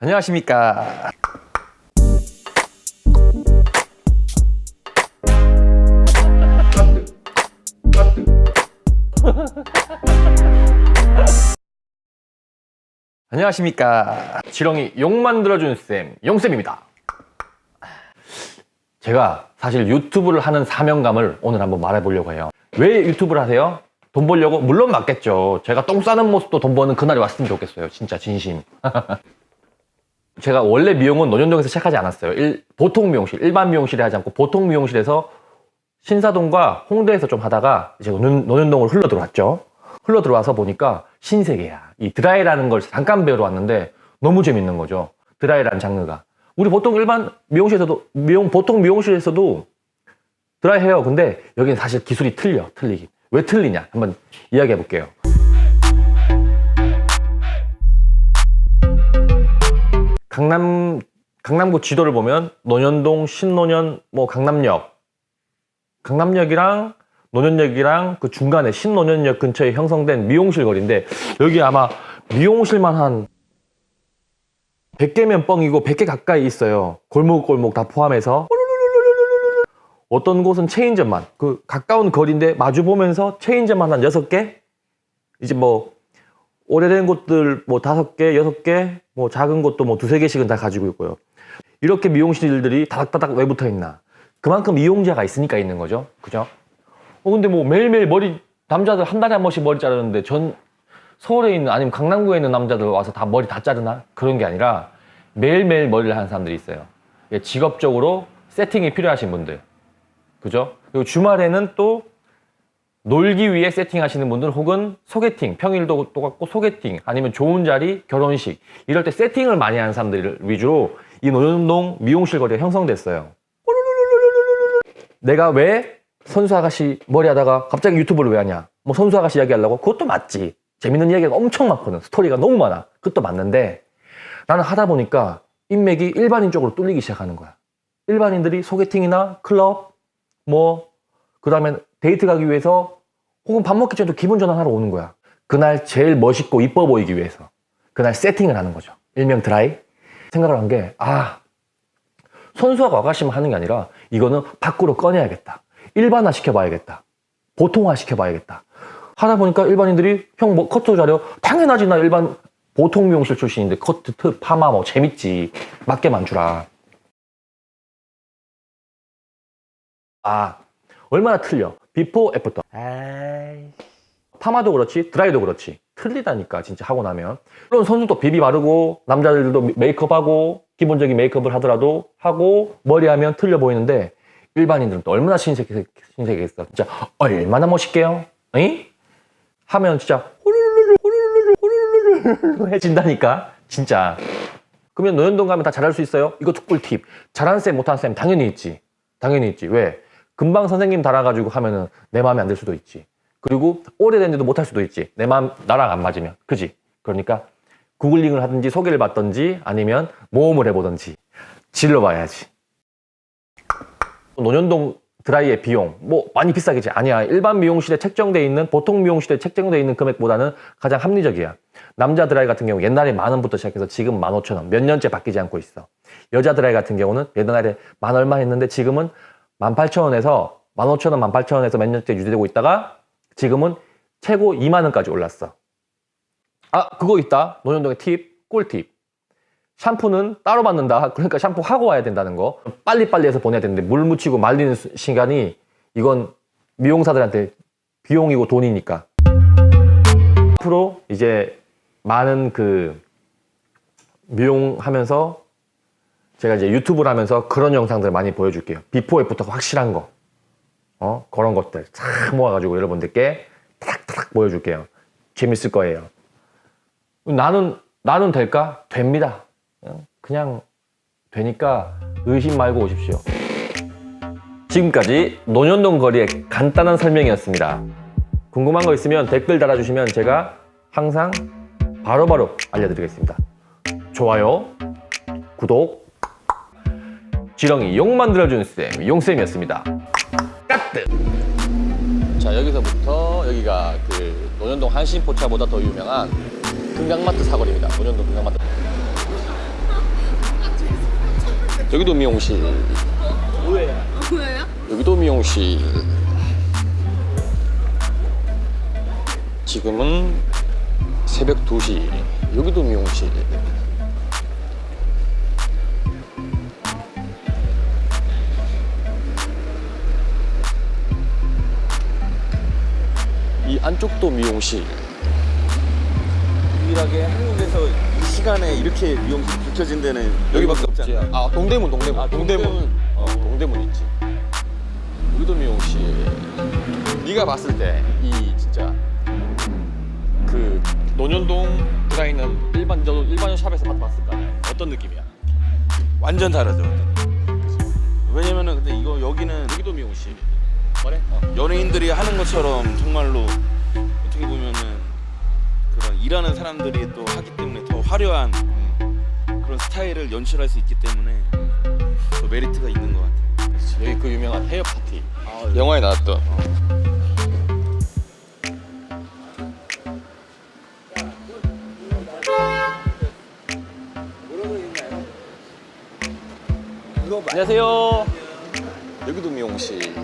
안녕하십니까. 안녕하십니까. 지렁이 욕 만들어준 쌤, 용쌤입니다. 제가 사실 유튜브를 하는 사명감을 오늘 한번 말해보려고 해요. 왜 유튜브를 하세요? 돈 벌려고? 물론 맞겠죠. 제가 똥 싸는 모습도 돈 버는 그날이 왔으면 좋겠어요. 진짜 진심. 제가 원래 미용은 논현동에서 시작하지 않았어요. 일- 보통 미용실, 일반 미용실에 하지 않고 보통 미용실에서 신사동과 홍대에서 좀 하다가 이제 논- 논현동으로 흘러 들어왔죠. 흘러 들어와서 보니까 신세계야. 이 드라이라는 걸 잠깐 배우러 왔는데 너무 재밌는 거죠. 드라이라는 장르가. 우리 보통 일반 미용실에서도, 미용, 보통 미용실에서도 드라이 해요. 근데 여기는 사실 기술이 틀려, 틀리기. 왜 틀리냐? 한번 이야기해 볼게요. 강남, 강남구 지도를 보면 논현동, 신논현, 뭐 강남역, 강남역이랑 논현역이랑 그 중간에 신논현역 근처에 형성된 미용실 거리인데 여기 아마 미용실만 한 100개면 뻥이고 100개 가까이 있어요. 골목골목 다 포함해서. 어떤 곳은 체인점만 그 가까운 거리인데 마주 보면서 체인점만 한 6개? 이제 뭐 오래된 곳들 뭐 5개, 6개, 뭐 작은 곳도 뭐 두세 개씩은 다 가지고 있고요. 이렇게 미용실들이 다닥다닥 왜 붙어 있나? 그만큼 이용자가 있으니까 있는 거죠. 그죠? 어, 근데 뭐 매일매일 머리, 남자들 한 달에 한 번씩 머리 자르는데 전 서울에 있는 아니면 강남구에 있는 남자들 와서 다 머리 다 자르나? 그런 게 아니라 매일매일 머리를 하는 사람들이 있어요. 예, 직업적으로 세팅이 필요하신 분들. 그죠? 그리고 주말에는 또 놀기 위해 세팅하시는 분들 혹은 소개팅, 평일도 똑같고 소개팅 아니면 좋은 자리, 결혼식 이럴 때 세팅을 많이 하는 사람들 위주로 이 논현동 미용실 거리가 형성됐어요. 내가 왜 선수 아가씨 머리 하다가 갑자기 유튜브를 왜 하냐? 뭐 선수 아가씨 이야기 하려고? 그것도 맞지. 재밌는 이야기가 엄청 많거든. 스토리가 너무 많아. 그것도 맞는데 나는 하다 보니까 인맥이 일반인 쪽으로 뚫리기 시작하는 거야. 일반인들이 소개팅이나 클럽, 뭐, 그 다음에 데이트 가기 위해서 혹은 밥 먹기 전에도 기분 전환하러 오는 거야. 그날 제일 멋있고 이뻐 보이기 위해서. 그날 세팅을 하는 거죠. 일명 드라이. 생각을 한 게, 아, 선수하고 아가씨만 하는 게 아니라 이거는 밖으로 꺼내야겠다. 일반화 시켜봐야겠다. 보통화 시켜봐야겠다. 하다 보니까 일반인들이 형 뭐 커트 자료 당연하지 나 일반 보통 미용실 출신인데 커트, 트, 파마 뭐 재밌지. 맞게만 주라. 아, 얼마나 틀려. 비포, 애프터. 에이. 파마도 그렇지, 드라이도 그렇지. 틀리다니까, 진짜 하고 나면. 물론 선수도 비비 바르고, 남자들도 메이크업하고, 기본적인 메이크업을 하더라도 하고, 머리하면 틀려 보이는데, 일반인들은 또 얼마나 신세계, 신세계겠어. 진짜, 얼마나 멋있게요? 응? 하면 진짜, 호르르르, 호르르르, 호르르르 해진다니까. 진짜. 그러면 노현동 가면 다 잘할 수 있어요? 이것도 꿀팁. 잘하는 쌤, 못하는 쌤 당연히 있지. 당연히 있지. 왜? 금방 선생님 달아가지고 하면은 내 마음에 안 들 수도 있지. 그리고 오래된데도 못할 수도 있지. 내 마음, 나랑 안 맞으면. 그지? 그러니까 구글링을 하든지 소개를 받든지 아니면 모험을 해보든지 질러봐야지. 논현동 드라이의 비용 뭐 많이 비싸겠지 아니야 일반 미용실에 책정돼 있는 보통 미용실에 책정돼 있는 금액보다는 가장 합리적이야 남자 드라이 같은 경우 옛날에 만 원부터 시작해서 지금 만 오천 원 몇 년째 바뀌지 않고 있어 여자 드라이 같은 경우는 옛날에 만 얼마 했는데 지금은 만 팔천 원에서 만 오천 원, 만 팔천 원에서 몇 년째 유지되고 있다가 지금은 최고 2만 원까지 올랐어 아 그거 있다 논현동의 팁 꿀팁 샴푸는 따로 받는다. 그러니까 샴푸 하고 와야 된다는 거. 빨리빨리 해서 보내야 되는데 물 묻히고 말리는 수- 시간이 이건 미용사들한테 비용이고 돈이니까. 앞으로 이제 많은 그 미용하면서 제가 이제 유튜브를 하면서 그런 영상들 많이 보여줄게요. 비포 애프터 확실한 거. 어? 그런 것들 싹 모아가지고 여러분들께 탁탁 보여줄게요. 재밌을 거예요. 나는, 나는 될까? 됩니다. 그냥, 그냥 되니까 의심 말고 오십시오. 지금까지 논현동 거리의 간단한 설명이었습니다. 궁금한 거 있으면 댓글 달아주시면 제가 항상 바로바로 알려드리겠습니다. 좋아요, 구독, 지렁이 용 만들어준 쌤, 용쌤이었습니다. 까뜨! 자, 여기서부터 여기가 그 논현동 한신포차보다 더 유명한 금강마트 사거리입니다. 논현동 금강마트. 여기도 미용실. 뭐예요? 여기도 미용실. 지금은 새벽 2시. 여기도 미용실. 이 안쪽도 미용실. 유일하게 한국에서 이 시간에 이렇게 미용실 붙여진 데는 여기밖에 없지? 아 동대문 동대문 아, 동대문 동대문. 어 동대문 있지 여기도 미용실 네가 봤을 때 이 진짜 그 논현동 디자인은 일반 너 일반 샵에서 봤을 거 아니야 어떤 느낌이야 완전 다르죠. 왜냐면은 근데 이거 여기는 여기도 미용실 뭐래 어. 연예인들이 하는 것처럼 정말로 어떻게 보면은 그런 일하는 사람들이 또 하기 때문에 더 화려한 그런 스타일을 연출할 수 있기 때문에 더 메리트가 있는 것 같아요. 여기 그 유명한 헤어 파티 영화에 나왔던 안녕하세요 여기도 미용실